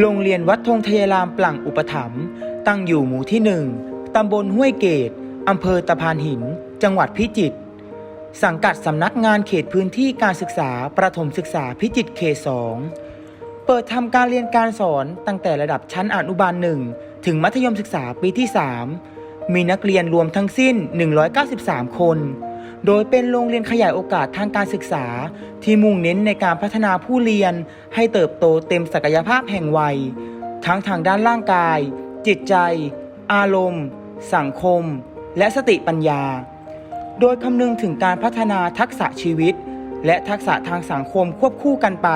โรงเรียนวัดธงทยารามปลั่งอุปถัมภ์ตั้งอยู่หมู่ที่หนึ่งตำบลห้วยเกตอำเภอตะพานหิน จังหวัดพิจิตร สังกัดสำนักงานเขตพื้นที่การศึกษาประถมศึกษาพิจิตรเขตสองเปิดทำการเรียนการสอนตั้งแต่ระดับชั้นอนุบาลหนึ่งถึงมัธยมศึกษาปีที่ 3 มีนักเรียนรวมทั้งสิ้น 193 คน โดยเป็นโรงเรียนขยายโอกาสทางการศึกษา ที่มุ่งเน้นในการพัฒนาผู้เรียน ให้เติบโตเต็มศักยภาพแห่งวัย ทั้งทางด้านร่างกาย จิตใจ อารมณ์ สังคม และสติปัญญา โดยคำนึงถึงการพัฒนาทักษะชีวิต และทักษะทางสังคมควบคู่กันไป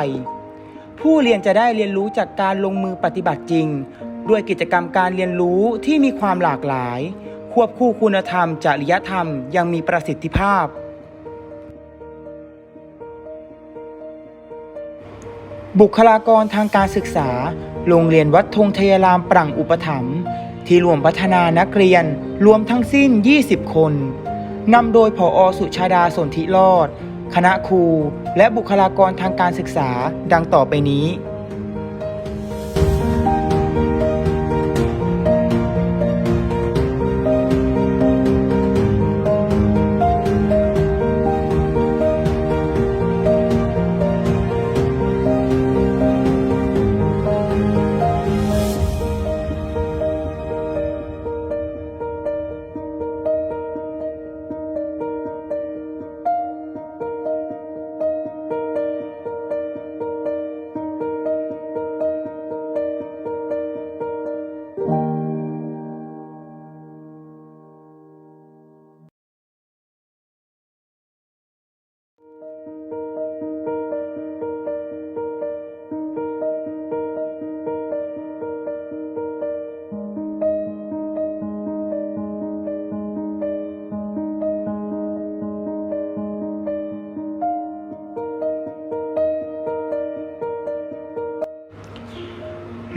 ผู้เรียนจะได้เรียนรู้จากการลงมือปฏิบัติจริง ด้วยกิจกรรมการเรียนรู้ที่มีความหลากหลาย ควบคู่คุณธรรม จริยธรรมยังมีประสิทธิภาพ บุคลากรทางการศึกษา โรงเรียนวัดธงทยรามปรังอุปถัมภ์ที่รวมพัฒนานักเรียนรวมทั้งสิ้น 20 คน นำโดยผออสุชาดาสนธิรอด คณะครู และบุคลากรทางการศึกษาดังต่อไปนี้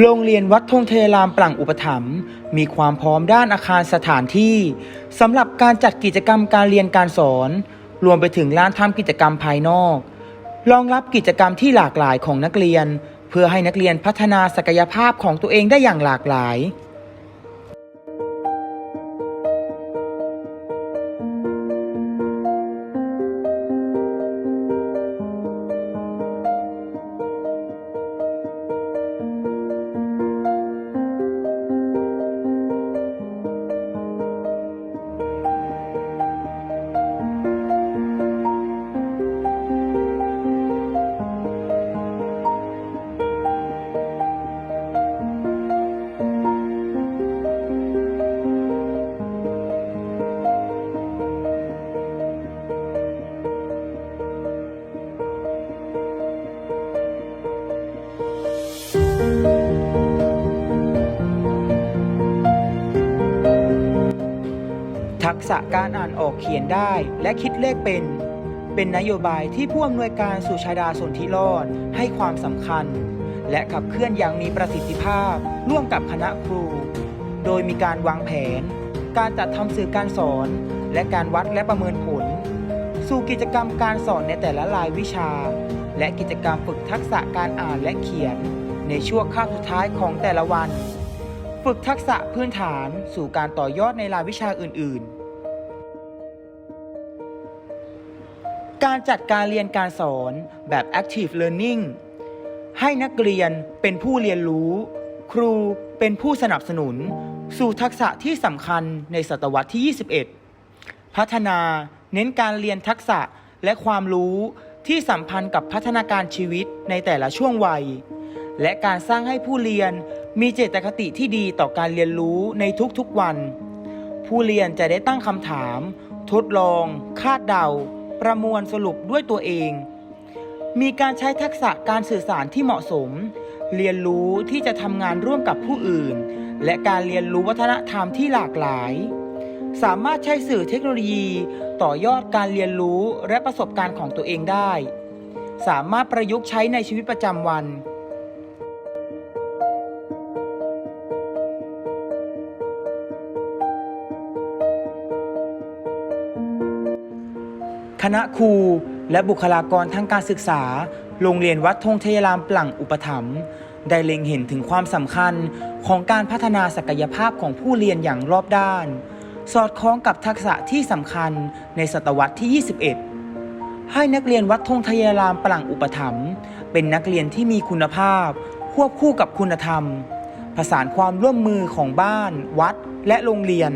โรงเรียนวัดธงเทรามปลังอุปถัมภ์มีความพร้อมด้านอาคารสถานที่สำหรับการจัดกิจกรรมการเรียนการสอน รวมไปถึงลานทำกิจกรรมภายนอก รองรับกิจกรรมที่หลากหลายของนักเรียน เพื่อให้นักเรียนพัฒนาศักยภาพของตัวเองได้อย่างหลากหลาย ษะการอ่านออกเขียนได้และคิดเลขเป็น เป็นนโยบายที่ผู้อำนวยการสุชาดาสนธิรอดให้ความสำคัญ และขับเคลื่อนอย่างมีประสิทธิภาพ ร่วมกับคณะครู โดยมีการวางแผน การจัดทำสื่อการสอน และการวัดและประเมินผล สู่กิจกรรมการสอนในแต่ละรายวิชา และกิจกรรมฝึกทักษะการอ่านและเขียน ในช่วงคาบสุดท้ายของแต่ละวัน ฝึกทักษะพื้นฐานสู่การต่อยอดในรายวิชาอื่น ๆ การจัดการเรียนการสอนแบบ active learning ให้นักเรียนเป็นผู้เรียนรู้ ครูเป็นผู้สนับสนุน สู่ทักษะที่สำคัญในศตวรรษที่ 21 พัฒนาเน้นการเรียนทักษะและความรู้ที่สัมพันธ์กับพัฒนาการชีวิตในแต่ละช่วงวัย และการสร้างให้ผู้เรียนมีเจตคติที่ดีต่อการเรียนรู้ในทุกๆวัน ผู้เรียนจะได้ตั้งคำถาม ทดลอง คาดเดา ประมวลสรุปด้วยตัวเอง มีการใช้ทักษะการสื่อสารที่เหมาะสม เรียนรู้ที่จะทำงานร่วมกับผู้อื่น และการเรียนรู้วัฒนธรรมที่หลากหลาย สามารถใช้สื่อเทคโนโลยีต่อยอดการเรียนรู้และประสบการณ์ของตัวเองได้ สามารถประยุกต์ใช้ในชีวิตประจำวัน ณะครูและบุคลากรทางการศึกษา โรงเรียนวัดธงเทยรามปลั่งอุปถัมภ์ได้เล็งเห็นถึงความสำคัญของการพัฒนาศักยภาพของผู้เรียนอย่างรอบด้าน สอดคล้องกับทักษะที่สำคัญในศตวรรษที่ 21 ให้นักเรียนวัดธงทยารามปลังอุปถัมภ์เป็นนักเรียนที่มีคุณภาพ ควบคู่กับคุณธรรม ผสานความร่วมมือของบ้าน วัด และโรงเรียน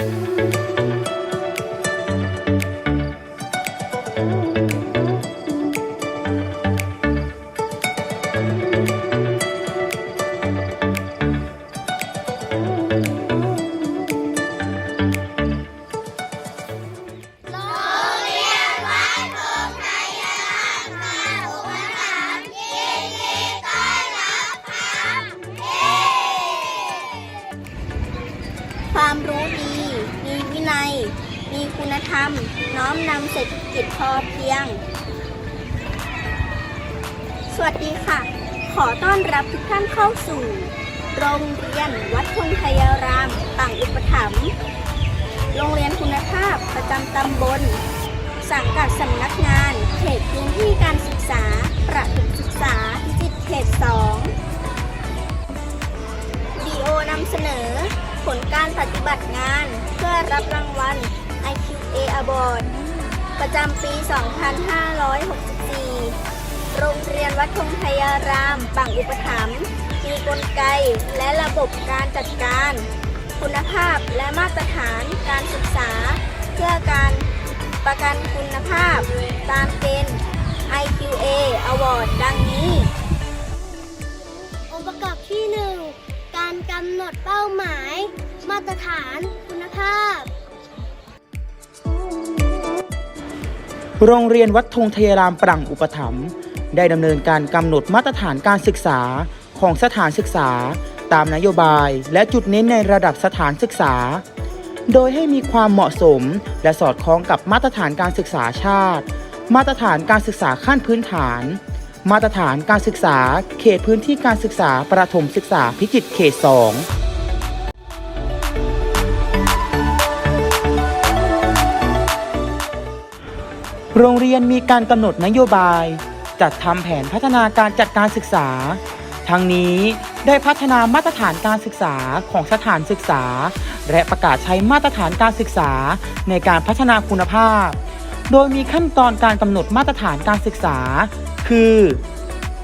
คว ท่านเข้าสู่ โรงเรียนวัดพงไทยารามต่างอุปถัมภ์โรงเรียนคุณภาพประจำตำบล สังกัดสำนักงาน เขตพื้นที่การศึกษา ประถมศึกษาพิจิตรเขต2ดีโอนำเสนอ ผลการปฏิบัติงาน เพื่อรับรางวัล IQA Award ประจำปี 2564 โรงเรียนวัดธงไทยารามปังอุปถัมภ์มีกลไกและระบบการจัดการ คุณภาพและมาตรฐานการศึกษา เพื่อการประกันคุณภาพ ตามเกณฑ์ IQA Award ดังนี้ องค์ประกอบที่ 1 การกำหนดเป้าหมาย มาตรฐานคุณภาพโรงเรียนวัดธงทยารามปรังอุปถัมภ์ ได้ดำเนินการกำหนดมาตรฐานการศึกษาของสถานศึกษา ตามนโยบายและจุดเน้นในระดับสถานศึกษา โดยให้มีความเหมาะสมและสอดคล้องกับมาตรฐานการศึกษาชาติ มาตรฐานการศึกษาขั้นพื้นฐาน มาตรฐานการศึกษาเขตพื้นที่การศึกษาประถมศึกษาพิจิตรเขต 2โรงเรียนมีการกำหนดนโยบาย จัดทำแผนพัฒนาการจัดการศึกษา ทั้งนี้ได้พัฒนามาตรฐานการศึกษาของสถานศึกษา และประกาศใช้มาตรฐานการศึกษาในการพัฒนาคุณภาพ โดยมีขั้นตอนการกำหนดมาตรฐานการศึกษา คือ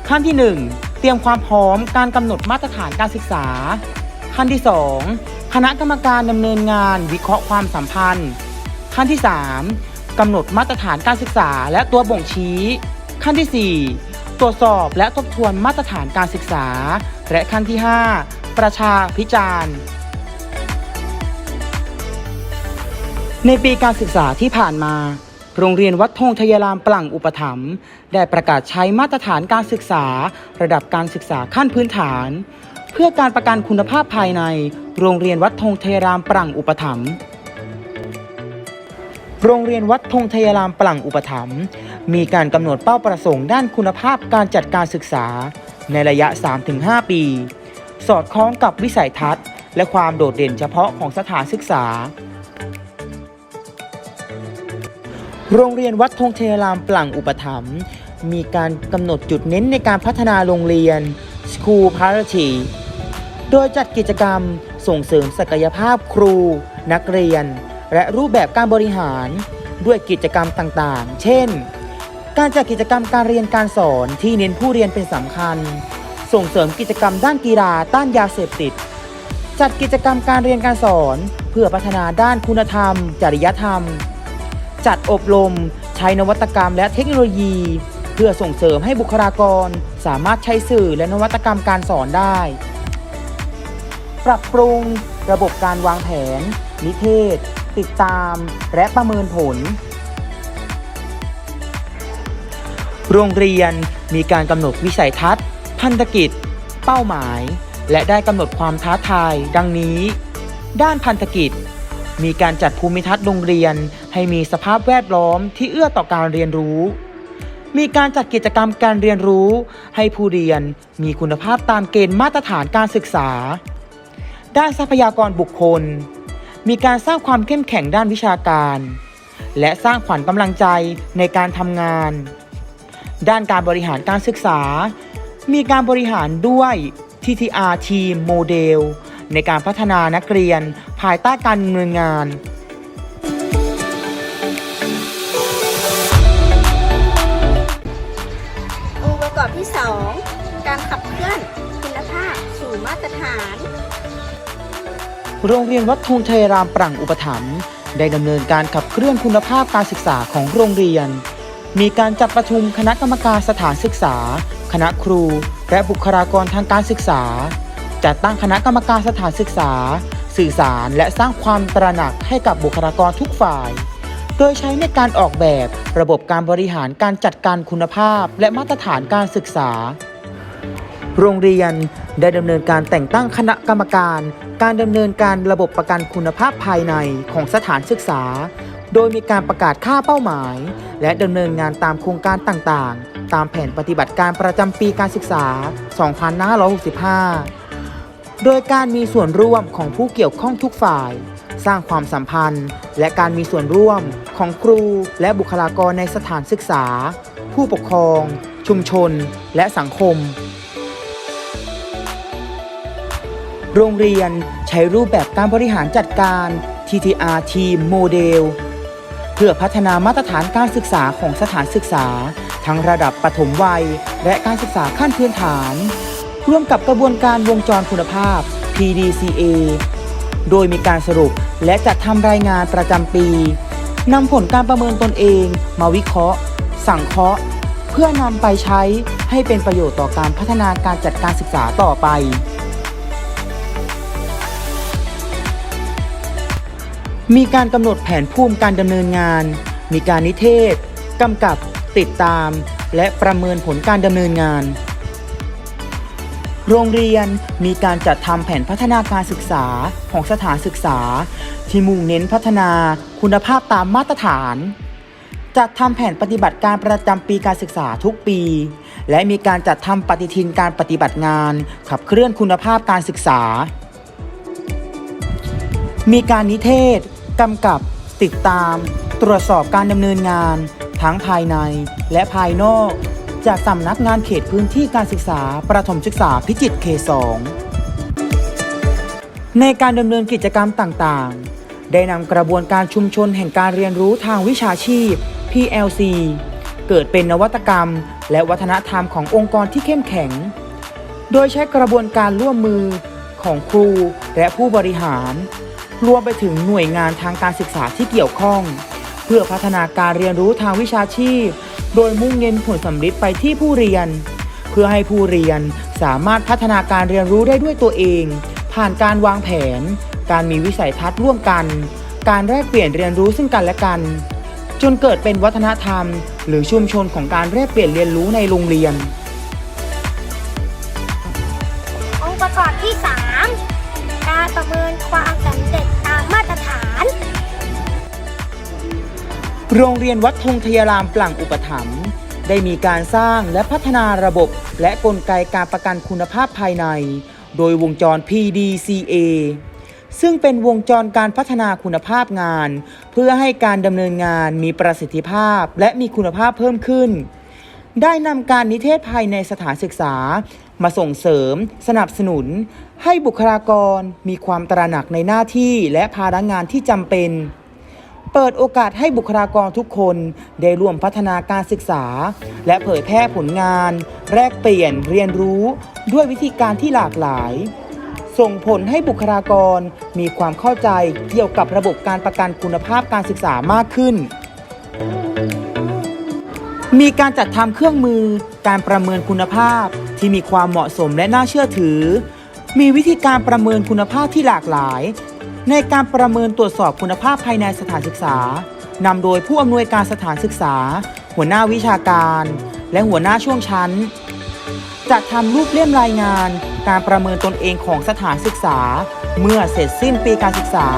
ขั้นที่ 1 เตรียมความพร้อมการกำหนดมาตรฐานการศึกษา ขั้นที่ 2 คณะกรรมการดำเนินงานวิเคราะห์ความสัมพันธ์ ขั้นที่ 3กำหนดมาตรฐานการศึกษาและตัวบ่งชี้ ขั้นที่ 4 ตรวจสอบและทบทวนมาตรฐานการศึกษา และขั้นที่ 5 ประชาพิจารณ์ ในปีการศึกษาที่ผ่านมา โรงเรียนวัดธงทยารามปลังอุปถัมภ์ได้ประกาศใช้มาตรฐานการศึกษา ระดับการศึกษาขั้นพื้นฐาน เพื่อการประกันคุณภาพภายใน โรงเรียนวัดธงทยารามปลังอุปถัมภ์โรงเรียนวัดธงทยารามปลังอุปถัมภ์ มีการกำหนดเป้าประสงค์ด้านคุณภาพการจัดการศึกษา ในระยะ 3-5 ปี สอดคล้องกับวิสัยทัศน์ และความโดดเด่นเฉพาะของสถานศึกษา โรงเรียนวัดธงเทรามปลังอุปถัมภ์มีการกำหนดจุดเน้นในการพัฒนาโรงเรียน School Parity โดยจัดกิจกรรมส่งเสริมศักยภาพครู นักเรียน และรูปแบบการบริหารด้วยกิจกรรมต่างๆ เช่น การจัดกิจกรรมการเรียนการสอนที่เน้นผู้เรียนเป็นสำคัญ ส่งเสริมกิจกรรมด้านกีฬาต้านยาเสพติด จัดกิจกรรมการเรียนการสอน เพื่อพัฒนาด้านคุณธรรม จริยธรรม จัดอบรม ใช้นวัตกรรมและเทคโนโลยี เพื่อส่งเสริมให้บุคลากร สามารถใช้สื่อและนวัตกรรมการสอนได้ ปรับปรุง ระบบการวางแผน นิเทศ ติดตาม และประเมินผล โรงเรียนมีการกำหนดวิสัยทัศน์ พันธกิจ เป้าหมาย และได้กำหนดความท้าทาย ดังนี้ ด้านพันธกิจ มีการจัดภูมิทัศน์โรงเรียน ให้มีสภาพแวดล้อมที่เอื้อต่อการเรียนรู้ มีการจัดกิจกรรมการเรียนรู้ ให้ผู้เรียนมีคุณภาพตามเกณฑ์มาตรฐานการศึกษา ด้านทรัพยากรบุคคล มีการสร้างความเข้มแข็งด้านวิชาการ และสร้างขวัญกำลังใจในการทำงาน ด้านการบริหารการศึกษา มีการบริหารด้วย TTR Team Model ในการพัฒนานักเรียนภายใต้การดำเนินงานองค์ประกอบที่ 2 การขับเคลื่อนคุณภาพสู่มาตรฐาน โรงเรียนวัดธงชัยรามปรังอุปถัมภ์ได้ดำเนินการขับเคลื่อนคุณภาพการศึกษาของโรงเรียน มีการจัดประชุมคณะกรรมการสถานศึกษา คณะครู และบุคลากรทางการศึกษา จัดตั้งคณะกรรมการสถานศึกษา สื่อสารและสร้างความตระหนักให้กับบุคลากรทุกฝ่าย โดยใช้ในการออกแบบระบบการบริหารการจัดการคุณภาพ และมาตรฐานการศึกษา โรงเรียนได้ดำเนินการแต่งตั้งคณะกรรมการ การดำเนินการระบบประกันคุณภาพภายในของสถานศึกษา โดยมีการประกาศค่าเป้าหมาย และดำเนินงานตามโครงการต่างๆ ตามแผนปฏิบัติการประจำปีการศึกษา 2565 โดยการมีส่วนร่วมของผู้เกี่ยวข้องทุกฝ่าย สร้างความสัมพันธ์ และการมีส่วนร่วมของครูและบุคลากรในสถานศึกษา ผู้ปกครอง ชุมชน และสังคมโรงเรียนใช้รูปแบบการบริหารจัดการ TTR Team Model เพื่อพัฒนามาตรฐานการศึกษาของสถานศึกษา ทั้งระดับปฐมวัย และการศึกษาขั้นพื้นฐาน ร่วมกับกระบวนการวงจรคุณภาพ PDCA โดยมีการสรุปและจัดทำรายงานประจำปีนำผลการประเมินตนเอง มาวิเคราะห์ สังเคราะห์ เพื่อนำไปใช้ให้เป็นประโยชน์ต่อการพัฒนาการจัดการศึกษาต่อไป มีการกำหนดแผนภูมิการดำเนินงาน มีการนิเทศกำกับ ติดตาม และประเมินผลการดำเนินงาน โรงเรียนมีการจัดทำแผนพัฒนาการศึกษาของสถานศึกษา ที่มุ่งเน้นพัฒนาคุณภาพตามมาตรฐาน จัดทำแผนปฏิบัติการประจำปีการศึกษาทุกปี และมีการจัดทำปฏิทินการปฏิบัติงาน ขับเคลื่อนคุณภาพการศึกษา มีการนิเทศ กำกับ ติดตาม ตรวจสอบการดำเนินงาน ทั้งภายในและภายนอก จากสำนักงานเขตพื้นที่การศึกษา ประถมศึกษาพิจิตรเขตสองในการดำเนินกิจกรรมต่างๆ ได้นำกระบวนการชุมชนแห่งการเรียนรู้ทางวิชาชีพ PLC เกิดเป็นนวัตกรรม และวัฒนธรรมขององค์กรที่เข้มแข็ง โดยใช้กระบวนการร่วมมือของครูและผู้บริหาร รวมไปถึงหน่วยงานทางการศึกษาที่เกี่ยวข้อง เพื่อพัฒนาการเรียนรู้ทางวิชาชีพ โดยมุ่งเน้นผลสำลิดไปที่ผู้เรียน เพื่อให้ผู้เรียนสามารถพัฒนาการเรียนรู้ได้ด้วยตัวเอง ผ่านการวางแผน การมีวิสัยทัศน์ร่วมกัน การแลกเปลี่ยนเรียนรู้ซึ่งกันและกัน จนเกิดเป็นวัฒนธรรม หรือชุมชนของการแลกเปลี่ยนเรียนรู้ในโรงเรียน องค์ประกอบที่3 การประเมินความสำเร็จตามมาตรฐาน โรงเรียนวัดธงทยารามปลังอุปถัมภ์ได้มีการสร้างและพัฒนาระบบ และกลไกการประกันคุณภาพภายใน โดยวงจร PDCA ซึ่งเป็นวงจรการพัฒนาคุณภาพงาน เพื่อให้การดำเนินงานมีประสิทธิภาพและมีคุณภาพเพิ่มขึ้น ได้นำการนิเทศภายในสถานศึกษา มาส่งเสริม สนับสนุน ให้บุคลากรมีความตระหนักในหน้าที่และภาระงานที่จำเป็น เปิดโอกาสให้บุคลากรทุกคนได้ร่วมพัฒนาการศึกษา และเผยแพร่ผลงาน แลกเปลี่ยนเรียนรู้ด้วยวิธีการที่หลากหลาย ส่งผลให้บุคลากรมีความเข้าใจเกี่ยวกับระบบการประกันคุณภาพการศึกษามากขึ้น มีการจัดทำเครื่องมือ การประเมินคุณภาพที่มีความเหมาะสมและน่าเชื่อถือ มีวิธีการประเมินคุณภาพที่หลากหลาย ในการประเมินตรวจสอบคุณภาพภายในสถานศึกษานำโดยผู้อำนวยการสถานศึกษา หัวหน้าวิชาการ และหัวหน้าช่วงชั้นจะทำรูปเล่มรายงาน การประเมินตนเองของสถานศึกษา เมื่อเสร็จสิ้นปีการศึกษา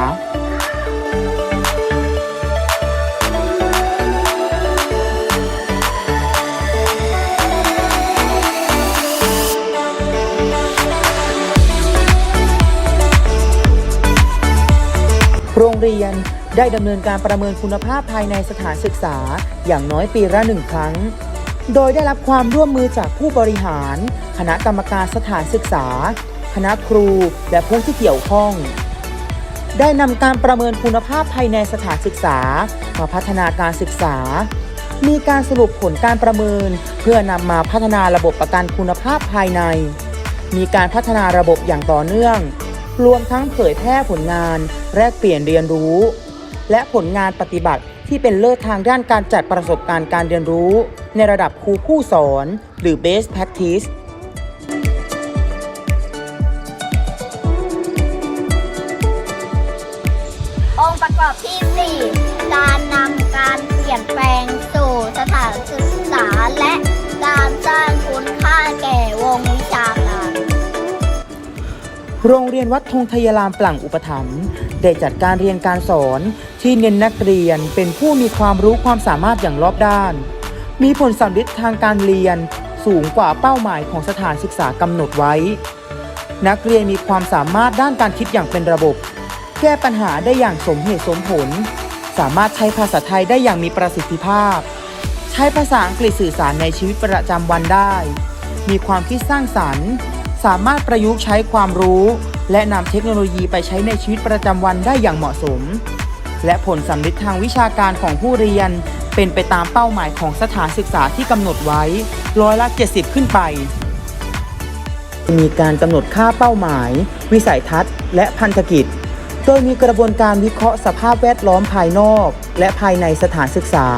ได้ดำเนินการประเมินคุณภาพภายในสถานศึกษา อย่างน้อยปีละหนึ่งครั้ง โดยได้รับความร่วมมือจากผู้บริหาร คณะกรรมการสถานศึกษา คณะครูและผู้ที่เกี่ยวข้อง ได้นำการประเมินคุณภาพภายในสถานศึกษามาพัฒนาการศึกษา มีการสรุปผลการประเมิน เพื่อนำมาพัฒนาระบบประกันคุณภาพภายใน มีการพัฒนาระบบอย่างต่อเนื่องรวมทั้งเผยแพร่ผลงาน แลกเปลี่ยนเรียนรู้ และผลงานปฏิบัติที่เป็นเลิศทางด้านการจัดประสบการณ์การเรียนรู้ ในระดับครูผู้สอน หรือ best practice โรงเรียนวัดธงทยารามปลั่งอุปถัมภ์ได้จัดการเรียนการสอนที่เน้นนักเรียนเป็นผู้มีความรู้ความสามารถอย่างรอบด้าน มีผลสำลิดทางการเรียนสูงกว่าเป้าหมายของสถานศึกษากำหนดไว้ นักเรียนมีความสามารถด้านการคิดอย่างเป็นระบบ แก้ปัญหาได้อย่างสมเหตุสมผล สามารถใช้ภาษาไทยได้อย่างมีประสิทธิภาพ ใช้ภาษาอังกฤษสื่อสารในชีวิตประจำวันได้ มีความคิดสร้างสรรค์ สามารถประยุกต์ใช้ความรู้ และนำเทคโนโลยีไปใช้ในชีวิตประจำวันได้อย่างเหมาะสม และผลสำลิดทางวิชาการของผู้เรียน เป็นไปตามเป้าหมายของสถานศึกษาที่กำหนดไว้ร้อยละ 70 ขึ้นไป มีการกำหนดค่าเป้าหมาย วิสัยทัศน์ และพันธกิจ โดยมีกระบวนการวิเคราะห์สภาพแวดล้อมภายนอก และภายในสถานศึกษา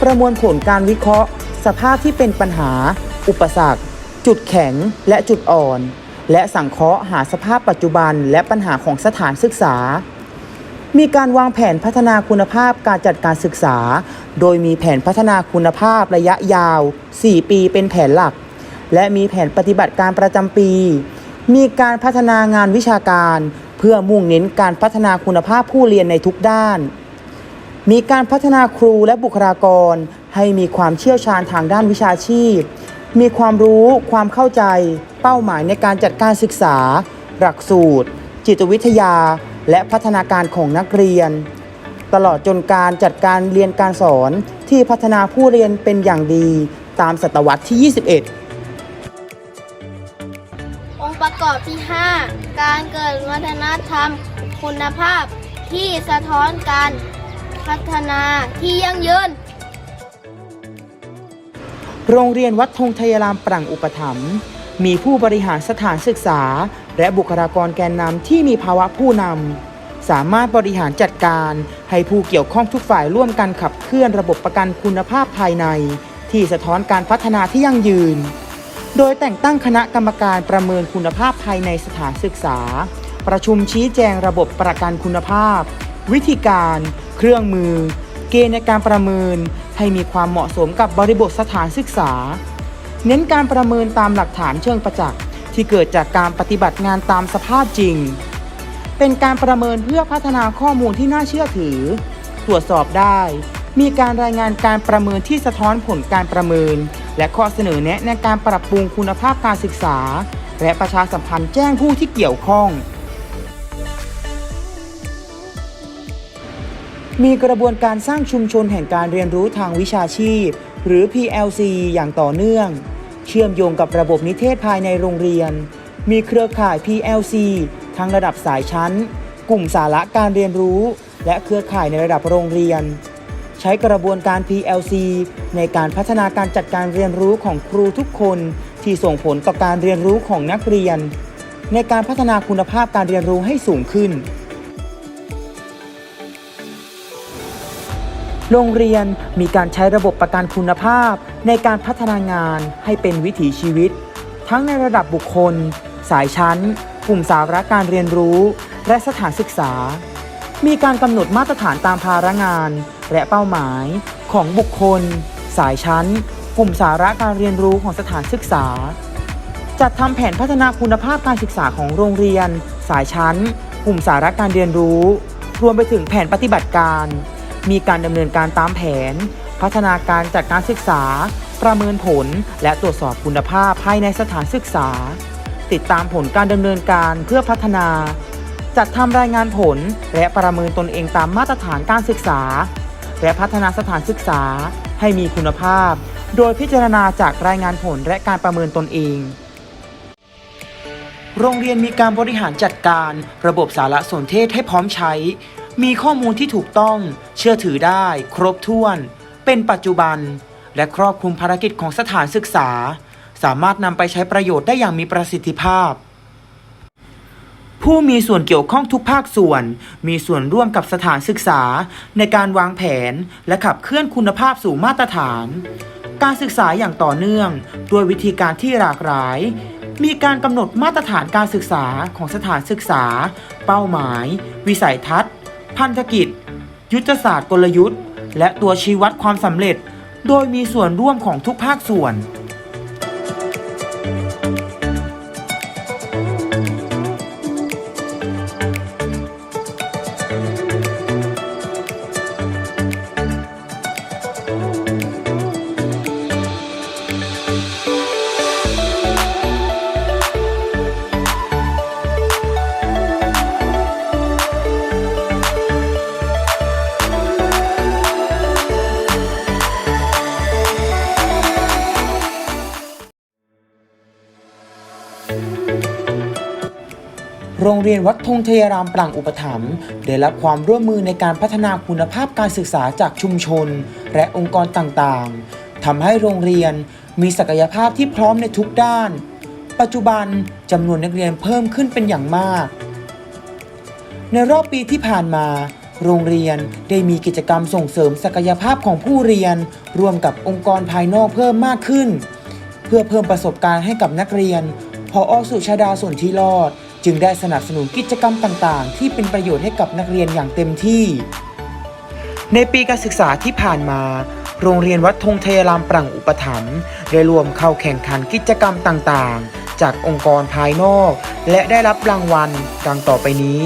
ประมวลผลการวิเคราะห์ สภาพที่เป็นปัญหา อุปสรรค จุดแข็งและจุดอ่อน และสังเคราะห์หาสภาพปัจจุบันและปัญหาของสถานศึกษา มีการวางแผนพัฒนาคุณภาพการจัดการศึกษา โดยมีแผนพัฒนาคุณภาพระยะยาว 4 ปีเป็นแผนหลัก และมีแผนปฏิบัติการประจำปี มีการพัฒนางานวิชาการ เพื่อมุ่งเน้นการพัฒนาคุณภาพผู้เรียนในทุกด้านมีการพัฒนาครูและบุคลากร ให้มีความเชี่ยวชาญทางด้านวิชาชีพ มีความรู้ความเข้าใจ เป้าหมายในการจัดการศึกษา หลักสูตร จิตวิทยา และพัฒนาการของนักเรียน ตลอดจนการจัดการเรียนการสอนที่พัฒนาผู้เรียนเป็นอย่างดีตามศตวรรษที่ 21องค์ประกอบที่ 5 การเกิดวัฒนธรรม คุณภาพที่สะท้อนการพัฒนาที่ยั่งยืน โรงเรียนวัดธงทยารามปรังอุปถัมภ์มีผู้บริหารสถานศึกษา และบุคลากรแกนนำที่มีภาวะผู้นำสามารถบริหารจัดการ ให้ผู้เกี่ยวข้องทุกฝ่ายร่วมกันขับเคลื่อนระบบประกันคุณภาพภายใน ที่สะท้อนการพัฒนาที่ยั่งยืน โดยแต่งตั้งคณะกรรมการประเมินคุณภาพภายในสถานศึกษา ประชุมชี้แจงระบบประกันคุณภาพ วิธีการ เครื่องมือ เกณฑ์ในการประเมิน ให้มีความเหมาะสมกับบริบทสถานศึกษา เน้นการประเมินตามหลักฐานเชิงประจักษ์ที่เกิดจากการปฏิบัติงานตามสภาพจริง เป็นการประเมินเพื่อพัฒนาข้อมูลที่น่าเชื่อถือ ตรวจสอบได้ มีการรายงานการประเมินที่สะท้อนผลการประเมิน และข้อเสนอแนะในการปรับปรุงคุณภาพการศึกษา และประชาสัมพันธ์แจ้งผู้ที่เกี่ยวข้อง มีกระบวนการสร้างชุมชนแห่งการเรียนรู้ทางวิชาชีพ หรือ PLC อย่างต่อเนื่อง เชื่อมโยงกับระบบนิเทศภายในโรงเรียน มีเครือข่าย PLC ทั้งระดับสายชั้น กลุ่มสาระการเรียนรู้ และเครือข่ายในระดับโรงเรียน ใช้กระบวนการ PLC ในการพัฒนาการจัดการเรียนรู้ของครูทุกคนที่ส่งผลต่อการเรียนรู้ของนักเรียน ในการพัฒนาคุณภาพการเรียนรู้ให้สูงขึ้น โรงเรียนมีการใช้ระบบประกันคุณภาพ ในการพัฒนางานให้เป็นวิถีชีวิต ทั้งในระดับบุคคล สายชั้น กลุ่มสาระการเรียนรู้ และสถานศึกษา มีการกำหนดมาตรฐานตามภาระงาน และเป้าหมายของบุคคล สายชั้น กลุ่มสาระการเรียนรู้ของสถานศึกษา จัดทำแผนพัฒนาคุณภาพการศึกษาของโรงเรียน สายชั้น กลุ่มสาระการเรียนรู้ รวมไปถึงแผนปฏิบัติการ มีการดำเนินการตามแผน พัฒนาการจัดการศึกษา ประเมินผล และตรวจสอบคุณภาพภายในสถานศึกษา ติดตามผลการดำเนินการเพื่อพัฒนา จัดทำรายงานผล และประเมินตนเองตามมาตรฐานการศึกษา และพัฒนาสถานศึกษา ให้มีคุณภาพ โดยพิจารณาจากรายงานผลและการประเมินตนเองโรงเรียนมีการบริหารจัดการ ระบบสารสนเทศให้พร้อมใช้ มีข้อมูลที่ถูกต้อง เชื่อถือได้ ครบถ้วน เป็นปัจจุบัน และครอบคลุมภารกิจของสถานศึกษา สามารถนำไปใช้ประโยชน์ได้อย่างมีประสิทธิภาพ ผู้มีส่วนเกี่ยวข้องทุกภาคส่วน มีส่วนร่วมกับสถานศึกษา ในการวางแผนและขับเคลื่อนคุณภาพสู่มาตรฐาน การศึกษาอย่างต่อเนื่องด้วยวิธีการที่หลากหลายมีการกำหนดมาตรฐานการศึกษาของสถานศึกษา เป้าหมาย วิสัยทัศน์ พันธกิจ ยุทธศาสตร์กลยุทธ์ และตัวชี้วัดความสำเร็จ โดยมีส่วนร่วมของทุกภาคส่วน เรียนวัดธงเทยรามปรังอุปถัมภ์ได้รับความร่วมมือในการพัฒนาคุณภาพการศึกษาจากชุมชน และองค์กรต่างๆทำให้โรงเรียนมีศักยภาพที่พร้อมในทุกด้าน ปัจจุบันจำนวนนักเรียนเพิ่มขึ้นเป็นอย่างมาก ในรอบปีที่ผ่านมา โรงเรียนได้มีกิจกรรมส่งเสริมศักยภาพของผู้เรียนร่วมกับองค์กรภายนอกเพิ่มมากขึ้น เพื่อเพิ่มประสบการณ์ให้กับนักเรียนพออสุชาดาส่วนที่รอด จึงได้สนับสนุนกิจกรรมต่างๆ ที่เป็นประโยชน์ให้กับนักเรียนอย่างเต็มที่ ในปีการศึกษาที่ผ่านมา โรงเรียนวัดธงเทยรามปรังอุปถัมภ์ได้รวมเข้าแข่งขันกิจกรรมต่างๆ จากองค์กรภายนอก และได้รับรางวัลดังต่อไปนี้